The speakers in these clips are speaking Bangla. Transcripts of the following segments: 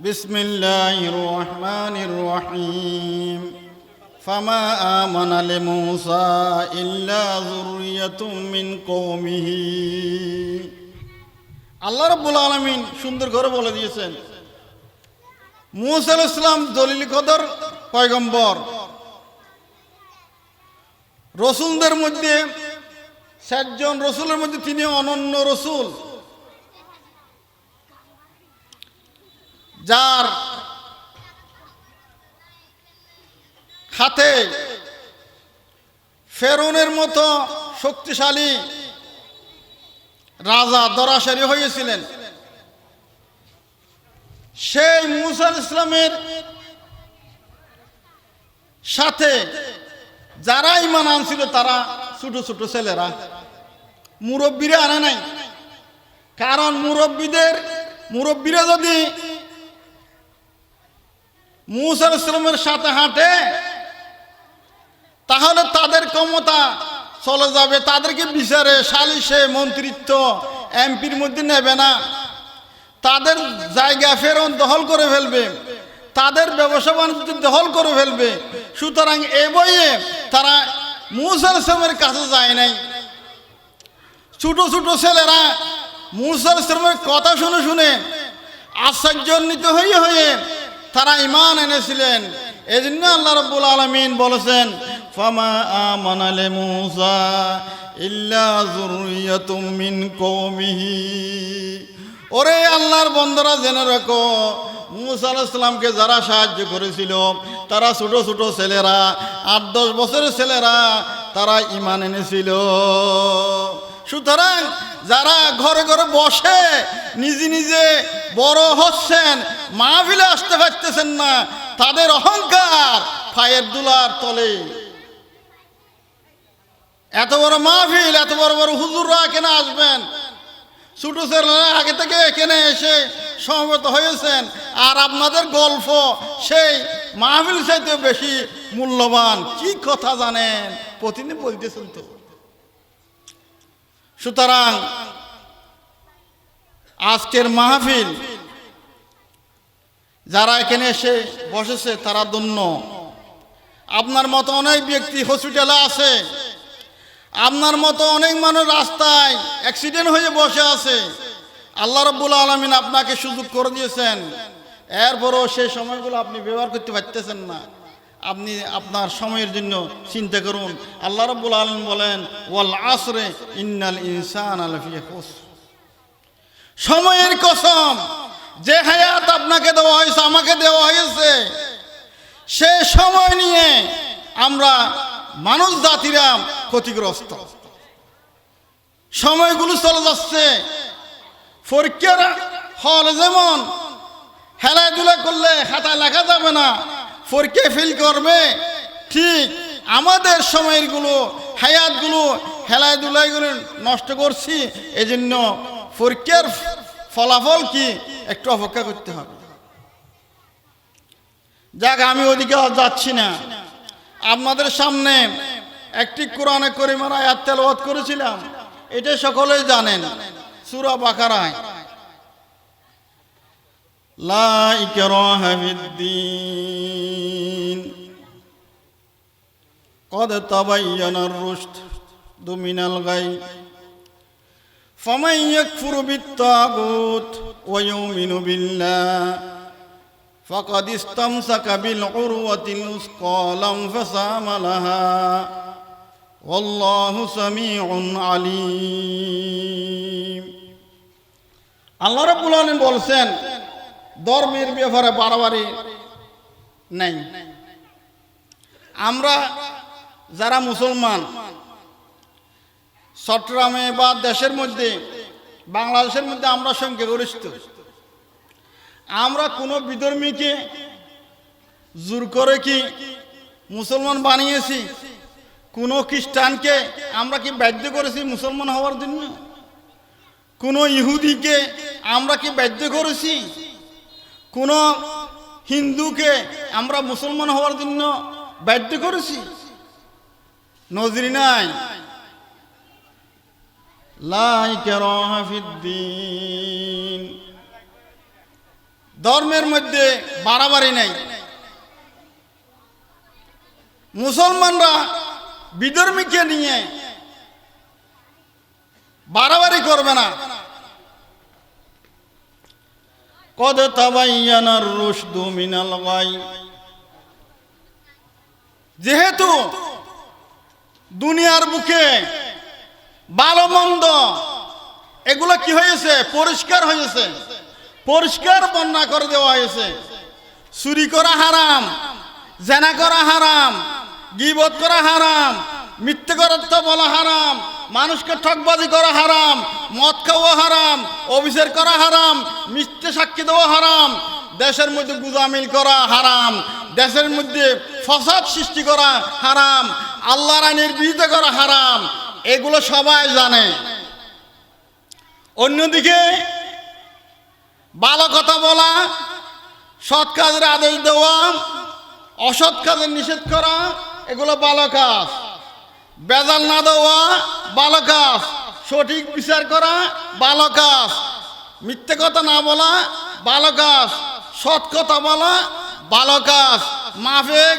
بسم الله الرحمن الرحيم فما آمن لموسى إلا ذرية من قومه আল্লাহ রব্বুল আলমিন সুন্দর করে বলে দিয়েছেন মুসা আলাইহিস ইসলাম দলিল কদর পয়গম্বর রসুলদের মধ্যে ষাটজন রসুলের মধ্যে তিনি অনন্য রসুল যার হাতে ফেরনের মতো শক্তিশালী রাজা দরাসারি হয়েছিলেন। সেই মুসাল ইসলামের সাথে যারা ইমান আনছিল তারা ছোট ছোট ছেলেরা। মুরব্বীরা আনে নাই। কারণ মুরব্বীদের মুরব্বীরা যদি মুসার ইসলামের সাথে হাঁটে, তাহলে তাদের ক্ষমতা চলে যাবে, তাদেরকে বিচারে, সালিশে মন্ত্রিত্ব এমপির মধ্যে নেবে না। তাদের জায়গা ফেরন দখল করে ফেলবে, তাদের ব্যবসা বাণিজ্য দখল করে ফেলবে। সুতরাং এ বইয়ে তারা মুসার ইসলামের কাছে যায় নাই। ছোট ছোট ছেলেরা মুসার ইসলামের কথা শুনে শুনে আশ্চর্যান্বিত হয়ে হয়ে তারা ইমান এনেছিলেন। এই জন্য আল্লাহ রব্বুল আলমিন বলেছেন, ফামা আমানালে মুসা ইল্লা যুররিয়াতুম মিন কওমিহি। ওরে আল্লাহর বন্দরা জেনে রাখো, মুসা আলাইসালামকে যারা সাহায্য করেছিল, তারা ছোট ছোট ছেলেরা, আট দশ বছরের ছেলেরা তারা ইমান এনেছিল। সুতরাং যারা ঘরে ঘরে বসে, নিজে নিজে বড় হচ্ছেন, মাহফিলে আসতে পারতেছেন না, তাদের অহংকার ফায়ের দুলার তলে। এত বড় মাহফিল, এত বড় বড় হুজুররা কেন আসবেন? ছোট ছেলেরা আগে থেকে এখানে এসে সমবেত হয়েছেন, আর আপনাদের গল্প সেই মাহফিল চাইতে বেশি মূল্যবান। কি কথা জানেন? প্রতিদিন বলতেছেন তো। সুতরাং আজকের মাহফিল যারা এখানে এসে বসেছে, তারা ধন্য। আপনার মতো অনেক ব্যক্তি হসপিটালে আছে। আপনার মতো অনেক মানুষ রাস্তায় অ্যাক্সিডেন্ট হয়ে বসে আছে। আল্লাহ রব্বুল আলমিন আপনাকে সুযোগ করে দিয়েছেন। এরপরও সেই সময়গুলো আপনি ব্যবহার করতে পারতেছেন না। আপনি আপনার সময়ের জন্য চিন্তা করুন। আল্লাহ রব্বুল আলম বলেন, ওয়াল আসরে ইন্নাল ইনসান সময়ের কসম, যে হায়াত আপনাকে দেওয়া হয়েছে, আমাকে দেওয়া হয়েছে। সে সময় নিয়ে আমরা মানুষ, জাতিরা ক্ষতিগ্রস্ত। সময়গুলো চলে যাচ্ছে। পরীক্ষার হল যেমন, খেলাধুলা করলে খাতা লেখা যাবে না। পরীক্ষা ফিল করবে। ঠিক আমাদের সময়গুলো, হায়াতগুলো খেলাধুলাগুলো নষ্ট করছি, এজন্য পরীক্ষার ফলাফল কি একটু অপেক্ষা করতে হবে। যাক, আমি ওদিকে যাচ্ছি না। আপনাদের সামনে একটি কোরআনে করিমার আয়াত তেলাওয়াত করেছিলাম। এটা সকলেই জানেন। সূরা বাকারায়। লা ইকরাহা ফিদ্দিন قد تبين الرشد من الغي فمن يكفر بالطاغوت ويؤمن بالله فقد استمسك بالعروة الوثقى لا انفصام لها والله سميع عليم আল্লাহ রাব্বুল আলামিন বলছেন ধর্মের ব্যাপারে বাড়াবাড়ি নেই। আমরা যারা মুসলমান, চট্টগ্রামে বা দেশের মধ্যে, বাংলাদেশের মধ্যে আমরা সংখ্যাগরিষ্ঠ। আমরা কোনো বিধর্মীকে জোর করে কি মুসলমান বানিয়েছি? কোনো খ্রিস্টানকে আমরা কি বাধ্য করেছি মুসলমান হওয়ার জন্য? কোনো ইহুদিকে আমরা কি বাধ্য করেছি? কোনো হিন্দুকে আমরা মুসলমান হওয়ার জন্য বাধ্য করেছি। নজরি নাই। ধর্মের মধ্যে বাড়াবাড়ি নেই। মুসলমানরা বিধর্মীকে নিয়ে বাড়াবাড়ি করবে না। কদ তাবাইয়ানার রুশদু মিনাল গাই যেহেতু দুনিয়ার বুকে ভালো মন্দ, এগুলো কি হয়েছে? পরিষ্কার হয়েছে। পরিষ্কার বন্যা করে দেওয়া হয়েছে। চুরি করা হারাম, জেনা করা হারাম, গিবত করা হারাম মিথ্যে করত্ব বলা হারাম। মানুষকে ঠকবাজি করা হারাম, মদ খাওয়া হারাম, অভিষেক করা হারাম, মিথ্যে সাক্ষী দেওয়া হারাম। দেশের মধ্যে গুজামিল করা হারাম, দেশের মধ্যে ফসাদ সৃষ্টি করা হারাম, আল্লাহর আইনের বিরুদ্ধে করা হারাম, এগুলো সবাই জানে। অন্যদিকে, ভালো কথা বলা, সৎ কাজের আদেশ দেওয়া, অসৎ কাজের নিষেধ করা, এগুলো ভালো কাজ। বেজাল না দেওয়া, ভালো কাজ। সঠিক বিচার করা, ভালো কাজ। মিথ্যে কথা না বলা, ভালো কাজ। সৎ কথা বলা, ভালো কাজ। মাফিক,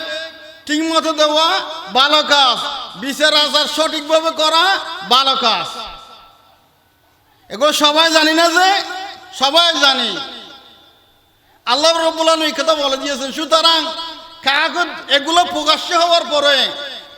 ঠিক মতো দেওয়া, ভালো কাজ। বিচার আচার সঠিকভাবে করা, ভালো কাজ। এগুলো সবাই জানি না যে, সবাই জানি। আল্লাহ রব্বুল কথা বলে দিয়েছেন। সুতরাং কাগজ এগুলো প্রকাশ্য হওয়ার পরে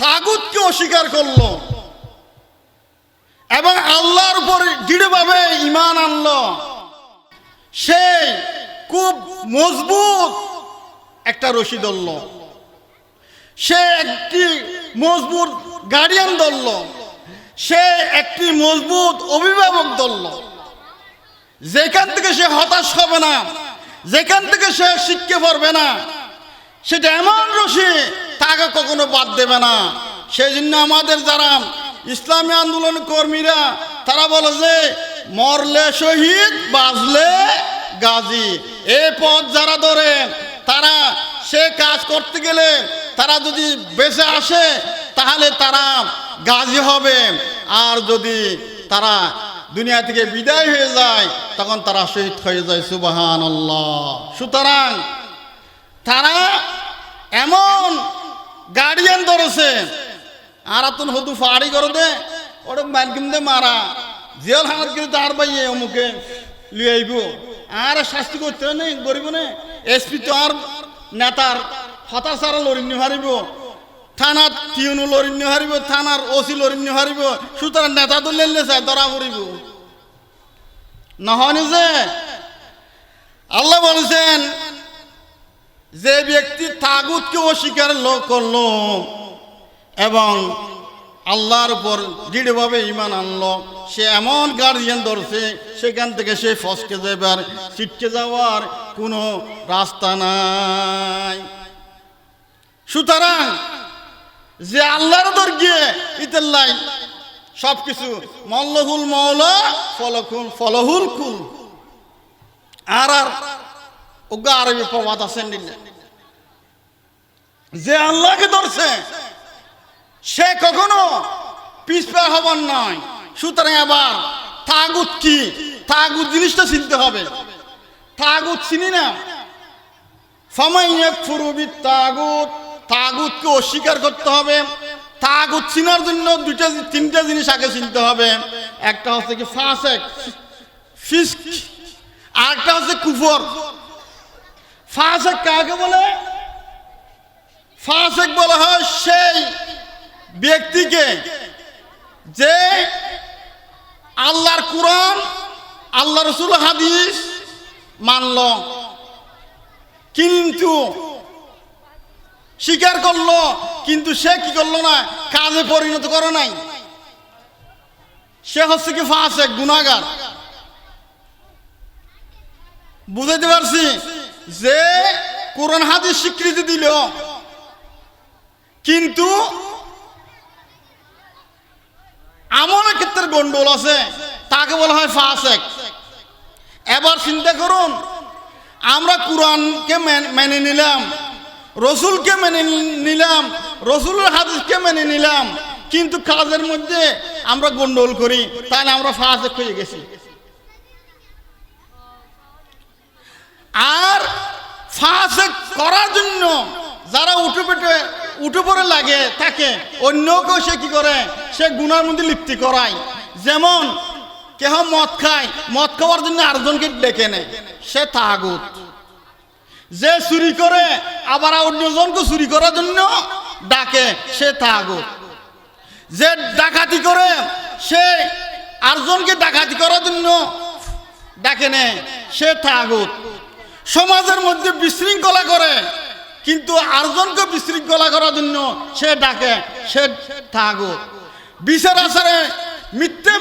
তাগুতকে অস্বীকার করল। এবং আল্লাহর উপর দৃঢ়ভাবে ইমান আনল। সে খুব মজবুত একটা রশি ধরল। সে একটি মজবুত গার্ডিয়ান ধরল। সে একটি মজবুত অভিভাবক ধরল। যেখান থেকে সে হতাশ হবে না, যেখান থেকে সে শিক্ষে পড়বে না, সেটা এমন রশি তাকে কখনো বাদ দেবে না। সেই জন্য আমাদের যারা ইসলামী আন্দোলন কর্মীরা, তারা বলে যে, মরলে শহীদ বাজলে গাজী। এ পথ যারা ধরে, তারা সে কাজ করতে গেলে তারা যদি বেঁচে আসে, তাহলে তারা গাজী হবে। আর যদি তারা দুনিয়া থেকে বিদায় হয়ে যায়, তখন তারা শহীদ হয়ে যায় সুবাহান সুতরাং তারা এমন গার্ডিয়ান ধরেছে। আর তুন হদু ফাড়ি করে দে ওটা মালকিম দে মারা। জেল হানাত কিন্তু তার বাইয়ে অমুকে লিয়ে আইব। আর শাস্তি করতে নেই গরিব নে। এসপি তো আর নেতার হতাশ সারা লড়িনি হারিব। থানার টিউনু লড়িনি হারিব, থানার ওসি লড়িনি হারিব। সুতরাং নেতা তো লেনলে চাই ধরা পড়িব। নহনি যে, আল্লাহ বলেছেন যে ব্যক্তি তাগুতকে অস্বীকার করল এবং আল্লাহর উপর দৃঢ়ভাবে ইমান আনলো, সে এমন গার্জিয়ান ধরছে, সেখান থেকে সে ফসকে যাবার ছিটকে যাওয়ার কোনো রাস্তা নাই। সুতরাং যে আল্লাহর দর গিয়ে ইতাল্লাই সব কিছু মল্লহুল মৌলা ফলকুল ফলহুল কুল। আর আর ওগা আরবি প্রবাদ আছেন যে আল্লাহকে ধরছে, সে কখনো পিছপা হবার নয় সুতরাং আবার তাগুত কি? তাগুত জিনিসটা চিনতে হবে। তাগুত চিনি না? তাগুত তাগুতকে অস্বীকার করতে হবে। তাগুত চিনার জন্য দুইটা, তিনটা জিনিস আগে চিনতে হবে। একটা হচ্ছে কি ফাসেক, ফিস্ক, আরেকটা হচ্ছে কুফর। ফাসেক কাকে বলে? ফাসেক বলা হয় সেই ব্যক্তিকে যে আল্লাহর কোরআন আল্লাহ রসুল হাদিস মানল। কিন্তু স্বীকার করল, কিন্তু সে কি করল না? কাজে পরিণত করে নাই। সে হচ্ছে কি ফাঁসে গুণাগার বুঝাইতে পারছি? যে কোরআন হাদিস স্বীকৃতি দিল, কিন্তু আমলের ক্ষেত্রে গন্ডোল আছে, তাকে বলা হয় ফাসেক। এবার চিন্তা করুন, আমরা কোরআনকে মেন- নিলাম, রসুলকে মেনে নিলাম, রসুলের হাদিসকে মেনে নিলাম, কিন্তু কাজের মধ্যে আমরা গন্ডোল করি, তাহলে আমরা ফাসেক হয়ে গেছি। আর ফাঁসে করার জন্য যারা উঠে পেটে, উঠে পড়ে লাগে তাকে অন্যকেও সে কি করে? সে গুনার মধ্যে লিপ্তি করায়। যেমন কেহ মদ খায়, মদ খাওয়ার জন্য আরেকজনকে ডেকে নেয়, সে তাগুত। যে চুরি করে, আবার অন্যজনকে চুরি করার জন্য ডাকে, সে তাগুত। যে ডাকাতি করে, সে আরেকজনকে ডাকাতি করার জন্য ডাকে নেয়, সে তাগুত। সমাজের মধ্যে বিশৃঙ্খলা করে। কিন্তু আরেকজনকে বিশৃঙ্খলা করার জন্য সে ডাকে, সে তাগুত বিচার আচারে মিথ্যে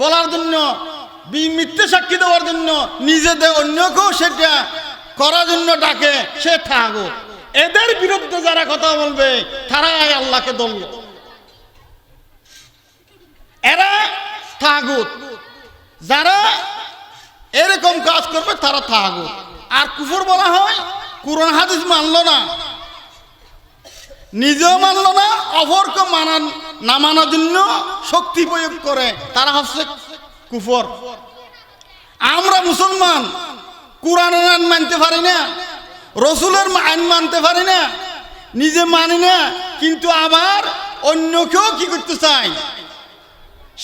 বলার জন্য মিথ্যে সাক্ষী দেওয়ার জন্য নিজেদের অন্যকেও সেটা করার জন্য ডাকে, সে থাকুক এদের বিরুদ্ধে যারা কথা বলবে, তারাই আল্লাহকে দল এরা থাকুক। যারা এরকম কাজ করবে, তারা থাকুক আর কুফর বলা হয়, কোরআন হাদিস মানলো না। নিজেও মানলো না অপরকে মানান না মানার জন্য শক্তি প্রয়োগ করে। তারা হচ্ছে কুফর। আমরা মুসলমান কোরআনের আইন মানতে পারি না, রসুলের আইন মানতে পারি না, নিজে মানি না, কিন্তু আবার অন্যকেও কি করতে চাই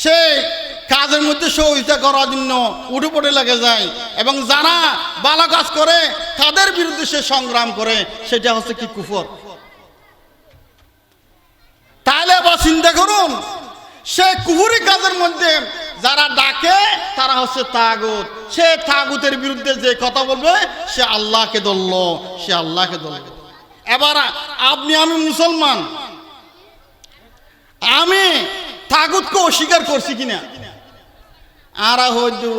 সে কাজের মধ্যে সহযোগিতা করার জন্য উঠে পড়ে লেগে যায়। এবং যারা ভালো কাজ করে, তাদের বিরুদ্ধে সে সংগ্রাম করে, সেটা হচ্ছে কি কুফর। তাহলে আবার চিন্তা করুন, সে কুহুরি কাজের মধ্যে যারা ডাকে, তারা হচ্ছে তাগুত। সে তাগুতের বিরুদ্ধে যে কথা বলবে, সে আল্লাহকে ধরল, সে আল্লাহকে ধরল। এবার আপনি, আমি মুসলমান, আমি তাগুতকে অস্বীকার করছি কিনা? আর হয়তো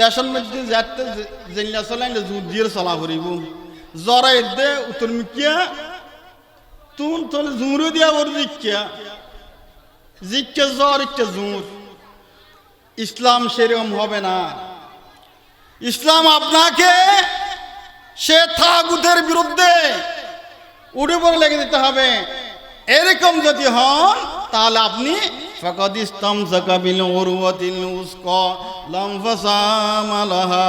দেশের মধ্যে যাতে জেলা চলাই জোর দিয়ে চলা করিব জ্বরা এদে উত্তর মিকিয়া। তুন তোলে জুমরু দিয়া ওর জিজ্ঞা জিজ্ঞা জ্বর, একটা জুমুর। ইসলাম সেরকম হবে না। ইসলাম আপনাকে সে থাগুতের বিরুদ্ধে উঠে পড়ে লেগে দিতে হবে। এরকম যদি হন, তাহলে আপনি ফকদ ইস্তম সকাবিল উরুয়াতিল উস্ক লম্ফসামালাহা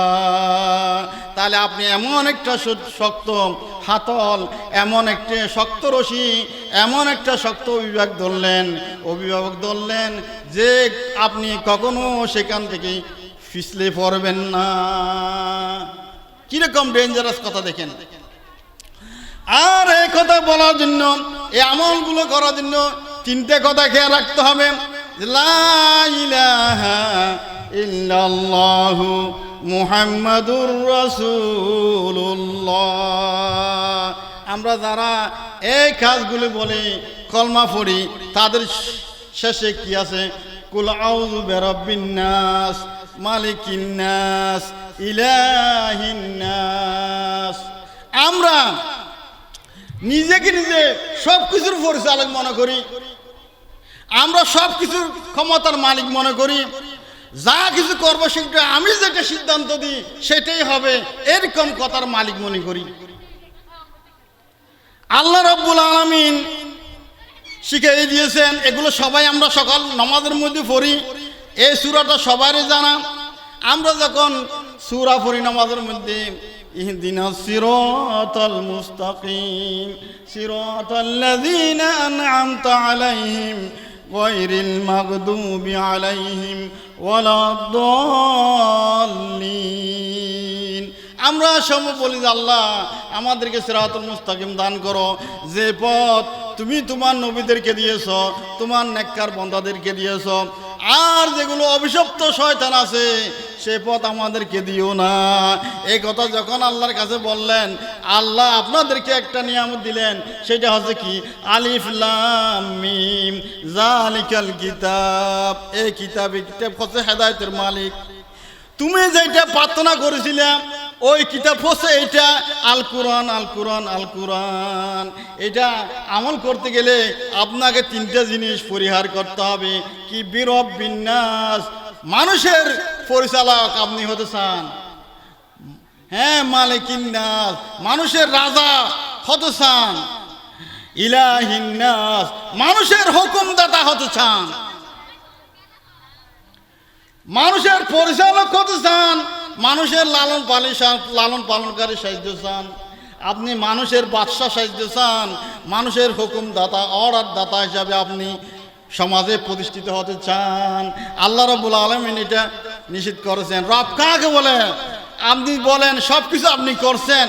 তাহলে আপনি এমন একটা শক্ত হাতল, এমন একটা শক্ত রশি, এমন একটা শক্ত অভিভাবক ধরলেন। অভিভাবক ধরলেন যে আপনি কখনো সেখান থেকে ফিসলে পড়বেন না। কীরকম ডেঞ্জারাস কথা দেখেন। আর এই কথা বলার জন্য, এই আমলগুলো করার জন্য তিনটে কথা খেয়াল রাখতে হবে। আমরা যারা এই কাজগুলি বলি, কলমা পড়ি, তাদের শেষে কি আছে? কুল আউযু বিরাব্বিন নাস, মালিকিন নাস, ইলাহিন নাস। আমরা নিজেকে নিজে সব কিছুর পরিচালক মনে করি। আমরা সব কিছুর ক্ষমতার মালিক মনে করি। যা কিছু করব সেটা আমি যেটা সিদ্ধান্ত দিই, সেটাই হবে। এরকম কথার মালিক মনে করি। আল্লাহ রব্বুল আলমিন শিখিয়ে দিয়েছেন, এগুলো সবাই আমরা সকাল নামাজের মধ্যে পড়ি। এই সুরাটা সবারই জানা। আমরা যখন সুরা পড়ি নামাজের মধ্যে মুস্তাকিম আলাইহিম গায়রিল المغضوب عليهم ولا الضالين. আমরা সব বলি আল্লাহ, আমাদেরকে সিরাতুল মুস্তাকিম দান করো। যে পথ তুমি তোমার নবীদেরকে দিয়েছ, তোমার নেককার বন্দাদেরকে দিয়েছ আর যেগুলো অভিশপ্ত শয়তান আছে, সে পথ আমাদেরকে দিও না। এই কথা যখন আল্লাহর কাছে বললেন, আল্লাহ আপনাদেরকে একটা নিয়ামত দিলেন, সেটা হচ্ছে কি? আলিফ মিম জালিকাল কিতাব। এই কিতাব হচ্ছে হেদায়েতের মালিক। তুমি যেটা প্রার্থনা করেছিলাম ওই কিতাব হচ্ছে এটা আল কোরআন আল কোরআন আল কোরআন। এটা আমল করতে গেলে আপনাকে তিনটা জিনিস পরিহার করতে হবে। কি বীরব বিন্যাস মানুষের পরিচালক আপনি হতে চান। হ্যাঁ মালিকিন্নাস মানুষের রাজা হতে চান। ইলাহিন্নাস মানুষের হুকুমদাতা হতে চান। মানুষের পরিচালক হতে চান। মানুষের লালন পালিশান লালন পালনকারী সাহায্য চান। আপনি মানুষের বাদশাহ সাহায্য চান। মানুষের হুকুমদাতা অর্ডার দাতা হিসাবে আপনি সমাজে প্রতিষ্ঠিত হতে চান। আল্লাহ রবুল আলমিন এটা নিষিদ্ধ করেছেন। রব কাকে বলে? আপনি বলেন সব কিছু আপনি করছেন।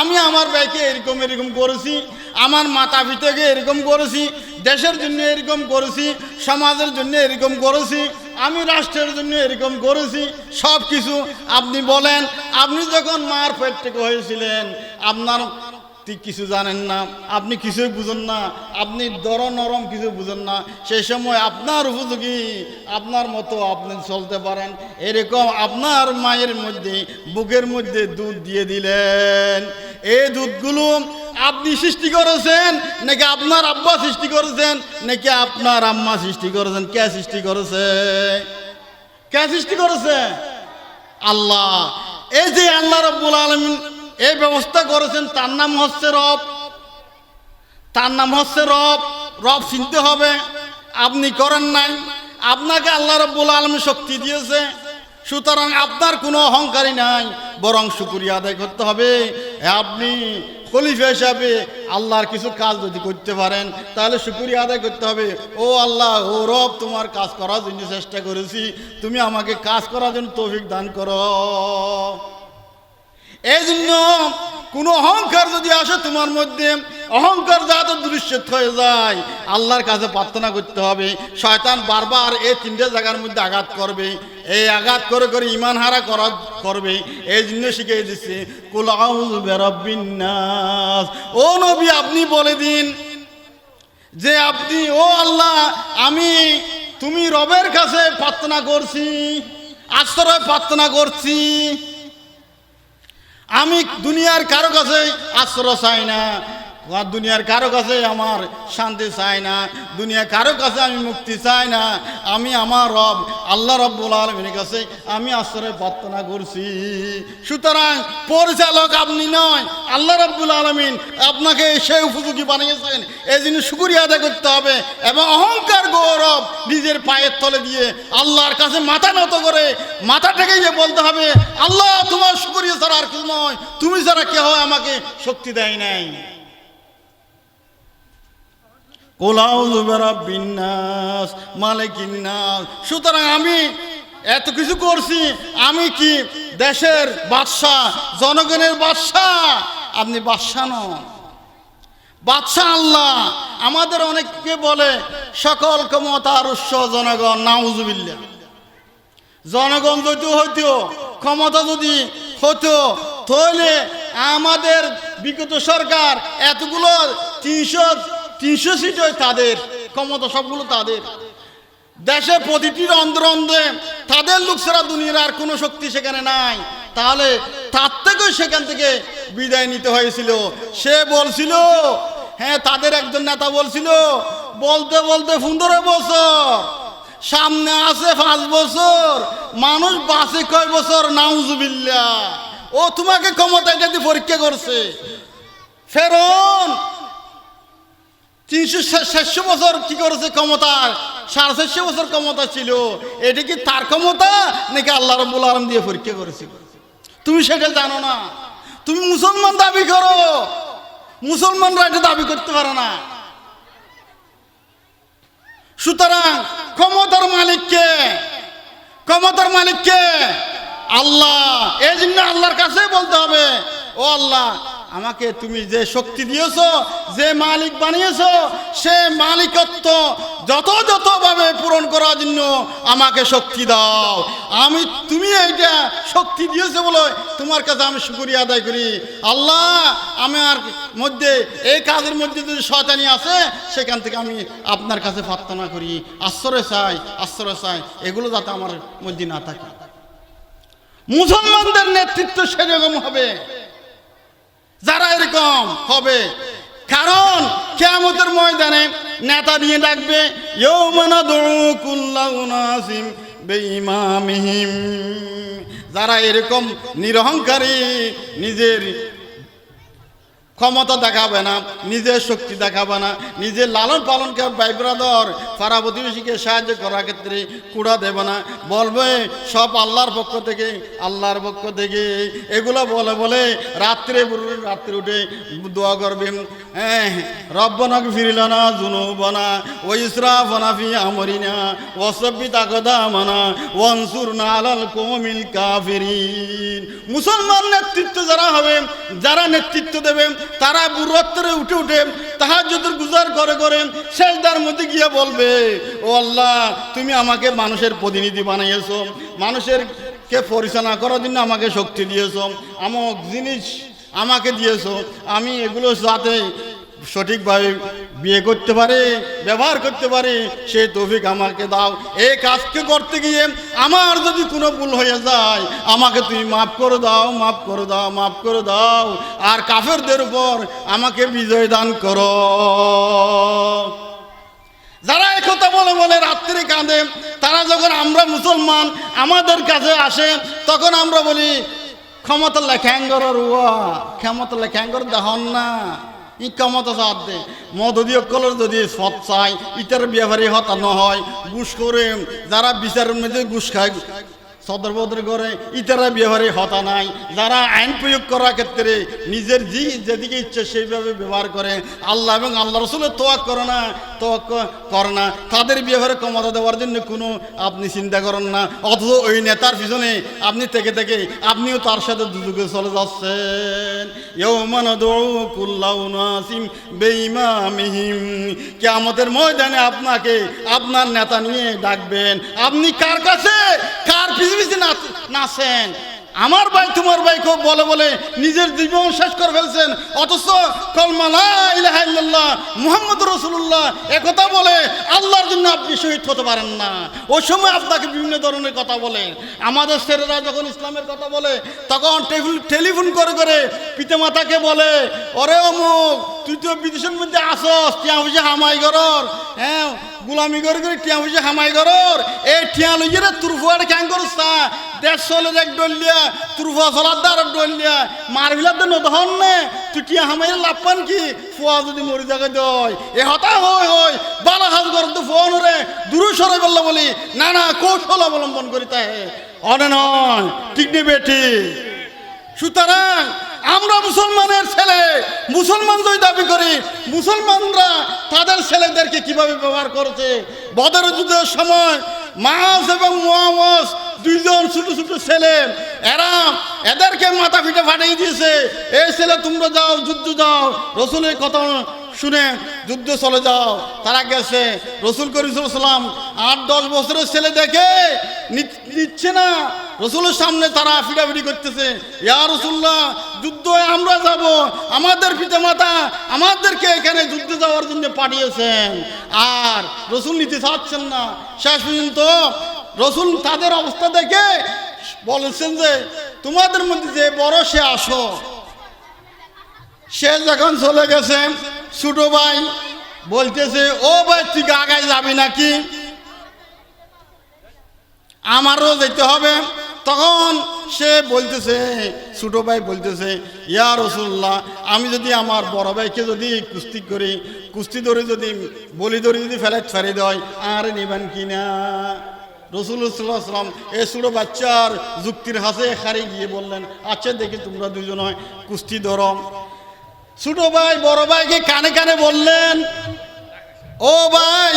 আমি আমার ব্যয়কে এরকম এরকম করেছি, আমার মাতা পিতাকে এরকম করেছি দেশের জন্য এরকম করেছি, সমাজের জন্য এরকম করেছি, আমি রাষ্ট্রের জন্য এরকম করেছি সব কিছু আপনি বলেন, আপনি যখন মার পেট থেকে হয়েছিলেন, আপনার কিছু জানেন না, আপনি কিছুই বুঝেন না, আপনি দর নরম কিছু বুঝেন না সেই সময় আপনার উপযোগী, আপনার মতো আপনি চলতে পারেন। এরকম আপনার মায়ের মধ্যে, বুকের মধ্যে দুধ দিয়ে দিলেন। এই দুধগুলো আপনি সৃষ্টি করেছেন, নাকি আপনার আব্বা সৃষ্টি করেছেন, নাকি আপনার আম্মা সৃষ্টি করেছেন? কে সৃষ্টি করেছে? কে সৃষ্টি করেছে? আল্লাহ। এই যে আল্লাহ রব্বুল আলমিন এই ব্যবস্থা করেছেন, তার নাম হচ্ছে রব। তার নাম হচ্ছে রব। রব চিনতে হবে, আপনি করেন নাই। আপনাকে আল্লাহ রব্বুল আলমী শক্তি দিয়েছে। সুতরাং আপনার কোনো অহংকারী নাই, বরং শুকুরিয়া আদায় করতে হবে। আপনি খলিফা হিসাবে আল্লাহর কিছু কাজ যদি করতে পারেন, তাহলে শুকুরিয়া আদায় করতে হবে। ও আল্লাহ, ও রব, তোমার কাজ করার জন্য চেষ্টা করেছি। তুমি আমাকে কাজ করার জন্য তৌফিক দান করো। এই জন্য কোনো অহংকার যদি আসে তোমার মধ্যে, অহংকার যাতে দৃশ্যত হয়ে যায়, আল্লাহর কাছে প্রার্থনা করতে হবে। শয়তান বারবার এই তিনটে জায়গার মধ্যে আঘাত করবে। এই আঘাত করে করে ইমান হারা করা করবে। এই জন্য শিখিয়ে দিচ্ছে কুলাউজ বেরবিন্যাস ও নবী, আপনি বলে দিন যে আপনি, ও আল্লাহ, আমি তুমি রবের কাছে প্রার্থনা করছি, আশ্রয় প্রার্থনা করছি। আমি দুনিয়ার কারও কাছে আশ্রয় চাই না। আর দুনিয়ার কারও কাছে আমার শান্তি চাই না দুনিয়া কারও কাছে আমি মুক্তি চাই না, আমি আমার রব, আল্লাহ রব্বুল আলমীর কাছে আমি আশ্রয় প্রার্থনা করছি। সুতরাং পরিচালক আপনি নয়, আল্লাহ রব্বুল আলমিন আপনাকে সে উপযোগী বানিয়েছেন, এই জন্য শুকুরিয়া আদায় করতে হবে এবং অহংকার গৌরব নিজের পায়ের তলে দিয়ে আল্লাহর কাছে মাথা নত করে মাথা থেকে যে বলতে হবে, আল্লাহ তোমার শুকুরিয়া ছাড়া আর কিছু নয়, তুমি ছাড়া কেহ আমাকে শক্তি দেয় নাই। সুতরাং আমি এত কিছু করছি, আমি কি দেশের বাদশাহ, জনগণের বাদশাহ? আপনি বাদশাহ নন। বাদশাহ আল্লাহ। আমাদের অনেককে বলে, সকল ক্ষমতার উৎস জনগণ নাউজুবিল্লা জনগণ যদি হইতো ক্ষমতা যদি হতো তাহলে আমাদের বিগত সরকার এতগুলো তিনশো তিনশো সিট তাদের, ক্ষমতা সবগুলো তাদের। দেশে প্রতিটির অন্ধ অন্ধে তাদের লোক ছাড়া দুনিয়ার আর কোনো শক্তি সেখানে নাই। তাহলে তার থেকেও সেখান থেকে বিদায় নিতে হয়েছিল। সে বলছিল হ্যাঁ তাদের একজন নেতা বলছিল, বলতে বলতে পনেরো বছর, সামনে আছে পাঁচ বছর, মানুষ বাসে কয় বছর নাউজুবিল্লা ও তোমাকে ক্ষমতা এটা দিয়ে পরীক্ষা করছে, ফেরন তিনশো চারশো বছর কি করেছে ক্ষমতা? সাড়ে চারশো বছর ক্ষমতা ছিল। এটা কি তার ক্ষমতা নাকি দিয়ে পরীক্ষা তুমি সেটা জানো না। তুমি মুসলমান দাবি করো। মুসলমানরা এটা দাবি করতে পারে না। সুতরাং ক্ষমতার মালিককে ক্ষমতার মালিককে আল্লাহ। এই জন্য আল্লাহর কাছে বলতে হবে, ও আল্লাহ আমাকে তুমি যে শক্তি দিয়েছ, যে মালিক বানিয়েছো, সে মালিকত্ব যত যতভাবে পূরণ করার জন্য আমাকে শক্তি দাও। আমি, তুমি এইটা শক্তি দিয়েছ বলে তোমার কাছে আমি শুকরিয়া আদায় করি। আল্লাহ আমার মধ্যে, এই কাজের মধ্যে যদি শয়তানি আছে, সেখান থেকে আমি আপনার কাছে প্রার্থনা করি। আশ্রয় চাই আশ্রয় চাই, এগুলো যাতে আমার মধ্যে না থাকে। মুসলমানদের নেতৃত্ব সেরকম হবে। যারা এরকম হবে। কারণ কেয়ামতের ময়দানে নেতা নিয়ে ডাকবে বেইমামিহিম। যারা এরকম নিরহংকারী নিজের ক্ষমতা দেখাবে না, নিজের শক্তি দেখাবে না, নিজের লালন পালনকে ভাই ব্রাদর পাড়া প্রতিবেশীকে সাহায্য করার ক্ষেত্রে কুড়া দেবে না। বলবে, সব আল্লাহর পক্ষ থেকে, আল্লাহর পক্ষ থেকে। এগুলো বলে বলে রাত্রে রাত্রে উঠে দোয়া করবে। হ্যাঁ রব্বনক ফিরিল না জুনুবনা, ও ইসরাফনা ফি আমরিনা ওসব্বি তাকদা মানা ওয়ানসুর না আলাল কোমিল কাফিরিন। মুসলমান নেতৃত্ব যারা হবে, যারা নেতৃত্ব দেবে তারা বুরত্তরে উঠে উঠে তাহাজ্জুদের গুজার করে করে শেষদার মধ্যে গিয়ে বলবে, ও আল্লাহ, তুমি আমাকে মানুষের প্রতিনিধি বানিয়েছো, মানুষের কে পরিচালনা করার জন্য আমাকে শক্তি দিয়েছ, আমক জিনিস আমাকে দিয়েছ, আমি এগুলো যাতে সঠিকভাবে বিয়ে করতে পারে, ব্যবহার করতে পারে সেই তৌফিক আমাকে দাও। এই কাজকে করতে গিয়ে আমার যদি কোনো ভুল হয়ে যায়, আমাকে তুমি মাফ করে দাও, মাফ করে দাও, মাফ করে দাও। আর কাফেরদের উপর আমাকে বিজয় দান করো। যারা একথা বলে বলে রাত্রি কাঁদে, তারা যখন আমরা মুসলমান আমাদের কাছে আসে, তখন আমরা বলি ক্ষমতা লেখ্যাঙ্গর রুয়া ক্ষমতা লেখ্যাঙ্গর দেহন না। ই ক্ষমতা সাথ দে মদদি অকলের যদি সৎ চাই ইটার ব্যাপারে হতা নহয় ঘুষ করে যারা বিচারের মধ্যে ঘুষ খায় সদর বদর ইতারা ব্যবহারে হতা নাই। যারা আইন প্রয়োগ করার ক্ষেত্রে নিজের জি, যেদিকে ইচ্ছে সেইভাবে ব্যবহার করে, আল্লাহ এবং আল্লাহ রসুলের তোয়াক করে না তোয়াক করে না। তাদের ব্যবহারে ক্ষমতা দেওয়ার জন্য কোনো আপনি চিন্তা করেন না। অথচ ওই নেতার পিছনে আপনি থেকে থেকে আপনিও তার সাথে দুযুগে চলে যাচ্ছেন। ইয়ৌমান কুল্লাউনাসিম বেঈমামিহিম কিয়ামতের ময়দানে আপনাকে আপনার নেতা নিয়ে ডাকবেন। আপনি কার কাছে? কার পিছু নাচ- নাচেন। আমার ভাই, তোমার ভাই খুব বলে বলে নিজের জীবন শেষ করে ফেলছেন। অথচ কলমালা মুহাম্মদ রসুল্লাহ একথা বলে, আল্লাহর জন্য আপনি শহীদ হতে পারেন না। ওই সময় আপনাকে বিভিন্ন ধরনের কথা বলে। আমাদের ছেলেরা যখন ইসলামের কথা বলে, তখন টেলিফোন- করে করে পিতামাতাকে বলে, ওরে অমুক, তুই তো বিদেশের মধ্যে আসস টিয়া পয়সা হামাই করর হ্যাঁ গুলামি করে করে টিয়া পয়সা হামাই করর এই টিয়া লইয়ে রে তুর ফুয়ার ক্যাং করস তা। দেশ চলে এক ডলিয়া তুর ফুয়া চলার দ্বার ডলিয়া। মার বিলার তো নদহন নে। তুই টিয়া হামাই লাভ পান কি? ফুয়া যদি মরি যাকে দয়। এ হতা হয় হয় বালা হাজ কর তো ফোন রে। দূরে সরে বললা বলি। না না, কৌশল অবলম্বন করি তাই অনে নয়, ঠিক নেবে ঠিক সুতরাং আমরা মুসলমানের ছেলে। মুসলমান যদি দাবি করি। মুসলমানরা তাদের ছেলেদেরকে কীভাবে ব্যবহার করেছে? বদর যুদ্ধের সময় মাস এবং মোহাম্মদ দুইজন ছোট ছোট ছেলে। এরা এদেরকে মাথা ফিটে ফাটিয়ে দিয়েছে। এই ছেলে, তোমরা যাও, যুদ্ধ যাও। রসুলের কথা শুনে যুদ্ধ চলে যাও। তারা গেছে। রসুল করিম আট দশ বছরের ছেলে দেখে নিচ্ছে না। রসুলের সামনে তারা ফিডাফিডি করতেছে। ইয়া রসুল্লাহ, যুদ্ধ আমরা যাব। আমাদের পিতা মাতা আমাদেরকে এখানে যুদ্ধে যাওয়ার জন্য পাঠিয়েছেন। আর রসুল নিতে চাচ্ছেন না। শেষ পর্যন্ত রসুল তাদের অবস্থা দেখে বলেছেন যে, তোমাদের মধ্যে যে বড় সে আসো। সে যখন চলে গেছে ছোট ভাই বলতেছে, ও ভাই, তুই আগায় যাবি নাকি? আমারও যেতে হবে। তখন সে বলতেছে, ছোট ভাই বলতেছে, ইয়া রসুল্লাহ আমি যদি আমার বড় ভাইকে যদি কুস্তি করি, কুস্তি ধরে যদি, বলি ধরে যদি ফেলে ফেরে দেয়, আর নিবেন কি না? রসুল্লাহ সাল্লাম এ ছোটো বাচ্চার যুক্তির হাসে হারে গিয়ে বললেন আচ্ছা দেখি তোমরা দুজন হয় কুস্তি ধরো। ছোটো ভাই, বড় ভাইকে কানে কানে বললেন, ও ভাই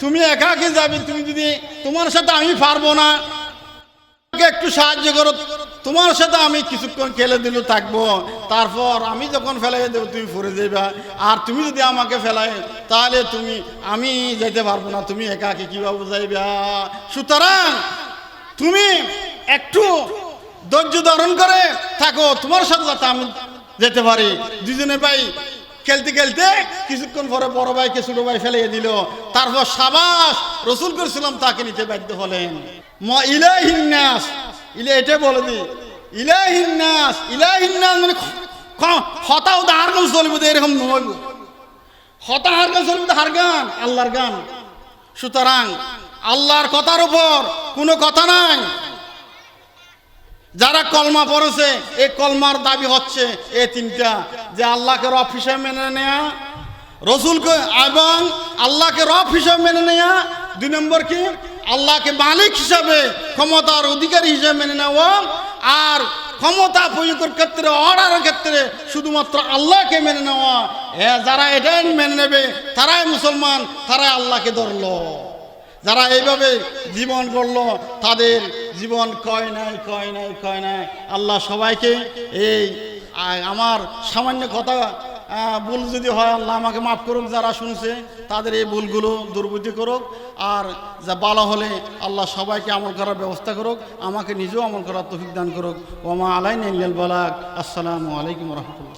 তুমি একাকে যাবে? তুমি যদি তোমার সাথে আমি পারব না একটু সাহায্য করো। তোমার সাথে আমি কিছুক্ষণ খেলে দিলে থাকব। তারপর আমি যখন ফেলাই দেবো, তুমি ফুরে যাবে আর তুমি যদি আমাকে ফেলাই তাহলে তুমি, আমি যেতে পারব না। তুমি একাকে কীভাবে যাইবে? সুতরাং তুমি একটু ধৈর্য ধারণ করে থাকো। তোমার সাথে যাতে আমি যেতে পারি। দুজনে ভাই খেলতে খেলতে কিছুক্ষণ পরে বড় ভাইকে, ছোট ভাই ফেলিয়ে দিল। তারপর সাবাস রসুল করেছিলাম, তাকে নিতে বাধ্য হলেন। ম ইলাহিন নাস। ইলে এটা বলে দি। ইলাহিন্নাস ইলাহিন্নাস মানে হতাও তো হার গান চলবে তো এরকম নইব হতা হার গান চলবে তো হার গান, আল্লাহর গান। সুতরাং আল্লাহর কথার উপর কোনো কথা নাই। যারা কলমা পড়েছে, এই কলমার দাবি হচ্ছে এ তিনটা, যে আল্লাহকে রফ হিসাবে মেনে নেয়া, রসুলকে এবং আল্লাহকে রফ হিসাবে মেনে নেয়া, দুই নম্বর কি? আল্লাহকে মালিক হিসাবে, ক্ষমতার অধিকারী হিসাবে মেনে নেওয়া, আর ক্ষমতা প্রয়োগের ক্ষেত্রে, অর্ডারের ক্ষেত্রে শুধুমাত্র আল্লাহকে মেনে নেওয়া। এ যারা এটাই মেনে নেবে, তারাই মুসলমান, তারাই আল্লাহকে ধরলো। যারা এইভাবে জীবন করল, তাদের জীবন কয় নাই কয় নাই কয় নাই। আল্লাহ সবাইকে এই আমার সামান্য কথা ভুল যদি হয়, আল্লাহ আমাকে মাফ করুক, যারা শুনছে, তাদের এই ভুলগুলো দুর্বৃত্তি করুক। আর যা ভালো হলে আল্লাহ সবাইকে আমল করার ব্যবস্থা করুক, আমাকে নিজেও আমল করার তফিক দান করুক। ওমা আলাইন বালাক আসসালামু আলাইকুম রহমতুল্লাহ।